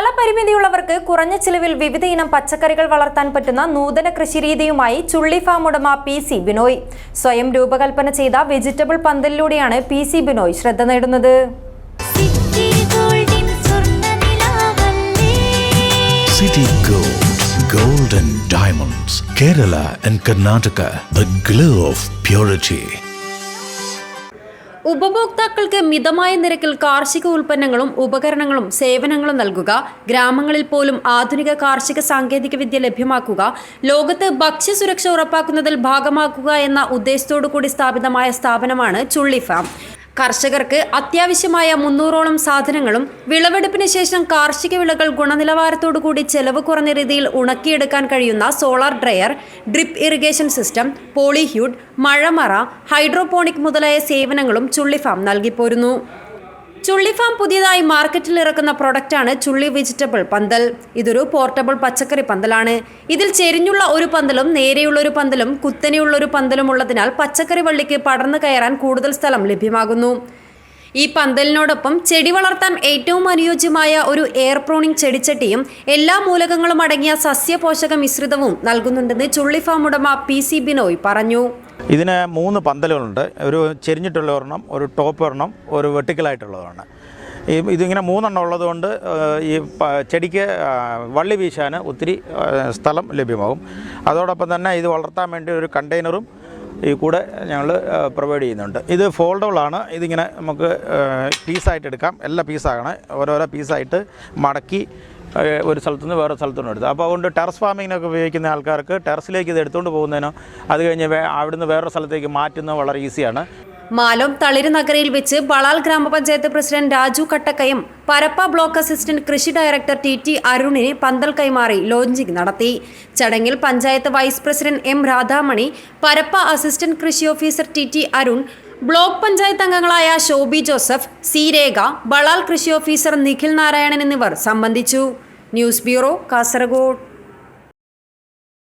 സ്ഥലപരിമിതിയുള്ളവർക്ക് കുറഞ്ഞ ചിലവിൽ വിവിധ ഇനം പച്ചക്കറികൾ വളർത്താൻ പറ്റുന്ന നൂതന കൃഷിരീതിയുമായി ചുള്ളി ഫാം ഉടമ പി സി ബിനോയ്. സ്വയം രൂപകൽപ്പന ചെയ്ത വെജിറ്റബിൾ പന്തലിലൂടെയാണ് പി സി ബിനോയ് ശ്രദ്ധ നേടുന്നത്. സിറ്റി ഗോൾഡിൻ സ്വർണനിലാവല്ലേ City Gold, Gold and Diamonds, Kerala and Karnataka, the glow of purity. ഉപഭോക്താക്കൾക്ക് മിതമായ നിരക്കിൽ കാർഷിക ഉൽപ്പന്നങ്ങളും ഉപകരണങ്ങളും സേവനങ്ങളും നൽകുക ഗ്രാമങ്ങളിൽ പോലും ആധുനിക കാർഷിക സാങ്കേതിക വിദ്യ ലഭ്യമാക്കുക ലോകത്ത് ഭക്ഷ്യസുരക്ഷ ഉറപ്പാക്കുന്നതിൽ ഭാഗമാക്കുക എന്ന ഉദ്ദേശത്തോടു കൂടി സ്ഥാപിതമായ സ്ഥാപനമാണ് ചുള്ളി ഫാം. കർഷകർക്ക് അത്യാവശ്യമായ മുന്നൂറോളം സാധനങ്ങളും വിളവെടുപ്പിന് ശേഷം കാർഷിക വിളകൾ ഗുണനിലവാരത്തോടുകൂടി ചെലവ് കുറഞ്ഞ രീതിയിൽ ഉണക്കിയെടുക്കാൻ കഴിയുന്ന solar dryer drip irrigation system പോളിഹ്യൂഡ് മഴമറ ഹൈഡ്രോപോണിക് മുതലായ സേവനങ്ങളും ചുള്ളിഫാം നൽകിപ്പോരുന്നു. ചുള്ളി ഫാം പുതിയതായി മാർക്കറ്റിൽ ഇറക്കുന്ന പ്രൊഡക്റ്റാണ് ചുള്ളി വെജിറ്റബിൾ പന്തൽ. ഇതൊരു പോർട്ടബിൾ പച്ചക്കറി പന്തലാണ്. ഇതിൽ ചെരിഞ്ഞുള്ള ഒരു പന്തലും നേരെയുള്ള ഒരു പന്തലും കുത്തനെയുള്ള ഒരു പന്തലും ഉള്ളതിനാൽ പച്ചക്കറി വള്ളിക്ക് പടർന്നു കയറാൻ കൂടുതൽ സ്ഥലം ലഭ്യമാകുന്നു. ഈ പന്തലിനോടൊപ്പം ചെടി വളർത്താൻ ഏറ്റവും അനുയോജ്യമായ ഒരു എയർ പ്രോണിംഗ് ചെടിച്ചട്ടിയും എല്ലാ മൂലകങ്ങളും അടങ്ങിയ സസ്യപോഷക മിശ്രിതവും നൽകുന്നുണ്ടെന്ന് ചുള്ളി ഫാം ഉടമ പി സി ബിനോയ് പറഞ്ഞു. ഇതിന് മൂന്ന് പന്തലുകളുണ്ട്. ഒരു ചെരിഞ്ഞിട്ടുള്ള ഒരെണ്ണം ഒരു ടോപ്പ് ഒരെണ്ണം ഒരു വെട്ടിക്കലായിട്ടുള്ളതാണ് ഈ ഇതിങ്ങനെ മൂന്നെണ്ണം ഉള്ളതുകൊണ്ട് ഈ ചെടിക്ക് വള്ളി വീശാൻ ഒത്തിരി സ്ഥലം ലഭ്യമാകും. അതോടൊപ്പം തന്നെ ഇത് വളർത്താൻ വേണ്ടി ഒരു കണ്ടെയ്നറും ഈ കൂടെ ഞങ്ങൾ പ്രൊവൈഡ് ചെയ്യുന്നുണ്ട്. ഇത് ഫോൾഡബിളാണ് ഇതിങ്ങനെ നമുക്ക് പീസായിട്ട് എടുക്കാം. എല്ലാ പീസാകണേ ഓരോരോ പീസായിട്ട് മടക്കി ഒരു സ്ഥലത്തു നിന്ന് വേറെ സ്ഥലത്തു നിന്ന് എടുത്ത് അപ്പോൾ അതുകൊണ്ട് ടെറസ് ഫാമിങ്ങിനൊക്കെ ഉപയോഗിക്കുന്ന ആൾക്കാർക്ക് ടെറസിലേക്ക് ഇത് എടുത്തുകൊണ്ട് പോകുന്നതിനോ അത് കഴിഞ്ഞ് അവിടുന്ന് വേറൊരു സ്ഥലത്തേക്ക് മാറ്റുന്നത് വളരെ ഈസിയാണ് മാലോം തളിര് നഗരയിൽ വെച്ച് Balal grama panchayat president Raju Kattakkayam Parappa block assistant കൃഷി ഡയറക്ടർ ടി ടി അരുണിന് പന്തൽ കൈമാറി ലോഞ്ചിങ് നടത്തി. ചടങ്ങിൽ panchayat vice president M Radhamani Parappa assistant കൃഷി officer T T Arun block panchayat അംഗങ്ങളായ ഷോബി ജോസഫ് സി രേഖ ബളാൽ കൃഷി ഓഫീസർ നിഖിൽ നാരായണൻ എന്നിവർ സംബന്ധിച്ചു. News bureau Kasaragod.